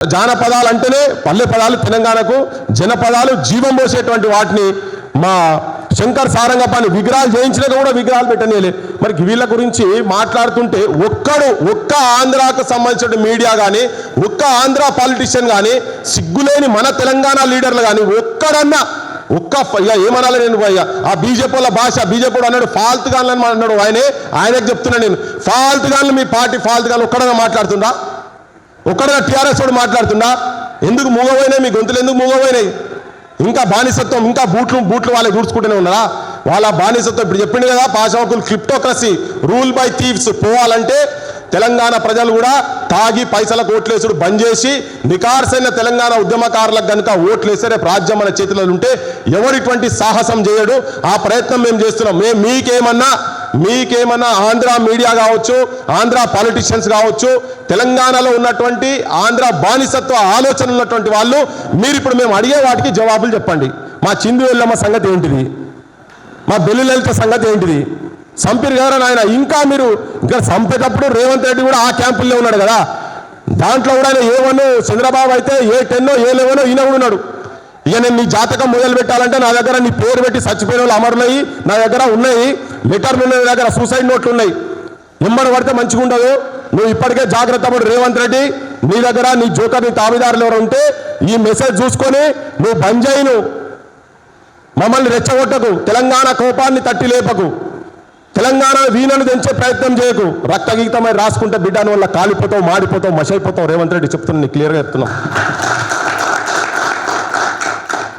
జానపదాలు అంటేనే పల్లె పదాలు తెలంగాణకు జనపదాలు జీవం పోసేటువంటి వాటిని మా శంకర్ సారంగపాన్ని విగ్రహాలు చేయించినాక కూడా విగ్రహాలు పెట్టనేలే మరి వీళ్ళ గురించి మాట్లాడుతుంటే ఒక్కడు ఒక్క ఆంధ్రాకు సంబంధించిన మీడియా కానీ ఒక్క ఆంధ్ర పాలిటిషియన్ కానీ సిగ్గులేని మన తెలంగాణ లీడర్లు కానీ ఒక్కడన్నా ఒక్క ఇక ఏమనాలి నేను ఇక ఆ బీజేపీ వాళ్ళ భాష బీజేపీ అన్నాడు ఫాల్త్ గాన్లని అన్నాడు ఆయనే. ఆయనకు చెప్తున్నా నేను ఫాల్త్ గాన్లు మీ పార్టీ ఫాల్త్ గాన్లు ఒక్కడన్నా మాట్లాడుతుందా ఒక్కడగా టీఆర్ఎస్ వాడు మాట్లాడుతున్నా ఎందుకు మూగపోయినాయి మీ గొంతులు ఎందుకు మూగపోయినాయి ఇంకా బానిసత్వం ఇంకా బూట్లు బూట్లు వాళ్ళకి దూడ్చుకుంటూనే ఉన్నారా? వాళ్ళ బానిసత్వం ఇప్పుడు చెప్పింది కదా పాశవకులు క్రిప్టోక్రసీ రూల్ బై థీవ్స్ పోవాలంటే తెలంగాణ ప్రజలు కూడా తాగి పైసల ఓట్లేసుడు బంద్ చేసి నికార్సైన తెలంగాణ ఉద్యమకారులకు కనుక ఓట్లేస్తే రేపు రాజ్యం మన చేతిలో ఉంటే ఎవరిటువంటి సాహసం చేయడు? ఆ ప్రయత్నం మేము చేస్తున్నాం. మేము మీకేమన్నా మీకేమన్నా ఆంధ్ర మీడియా కావచ్చు ఆంధ్ర పాలిటిషియన్స్ కావచ్చు తెలంగాణలో ఉన్నటువంటి ఆంధ్ర బానిసత్వ ఆలోచన ఉన్నటువంటి వాళ్ళు మీరు ఇప్పుడు మేము అడిగే వాటికి జవాబులు చెప్పండి. మా చిందు వెళ్ళమ్మ సంగతి ఏంటిది? మా బెల్లి లలిత సంగతి ఏంటిది? సంపిరి గారు ఆయన ఇంకా మీరు ఇంకా చంపేటప్పుడు రేవంత్ రెడ్డి కూడా ఆ క్యాంపుల్లో ఉన్నాడు కదా. దాంట్లో కూడా ఆయన ఏ వన్ చంద్రబాబు అయితే ఏ టెన్నో ఏ లెవెనో ఈయన కూడా ఉన్నాడు. ఇక నేను నీ జాతకం మొదలు పెట్టాలంటే నా దగ్గర నీ పేరు పెట్టి చచ్చిపోయిన వాళ్ళు అమరున్నాయి నా దగ్గర ఉన్నాయి. లెటర్లు ఉన్నాయి దగ్గర సూసైడ్ నోట్లు ఉన్నాయి. ఎమ్మడి పడితే మంచిగా ఉండదు. నువ్వు ఇప్పటికే జాగ్రత్త పడు రేవంత్ రెడ్డి. నీ దగ్గర నీ జోకర్ నీ తాబిదారులు ఎవరు ఉంటే ఈ మెసేజ్ చూసుకొని నువ్వు బంద్ చేయను. మమ్మల్ని రెచ్చగొట్టకు. తెలంగాణ కోపాన్ని తట్టి లేపకు. తెలంగాణ వీణను తెంచే ప్రయత్నం చేయకు. రక్తగీతమై రాసుకుంటే బిడ్డను వల్ల కాలిపోతావు మాడిపోతావు మసైపోతావు. రేవంత్ రెడ్డి చెప్తున్నా నీకు క్లియర్గా చెప్తున్నావు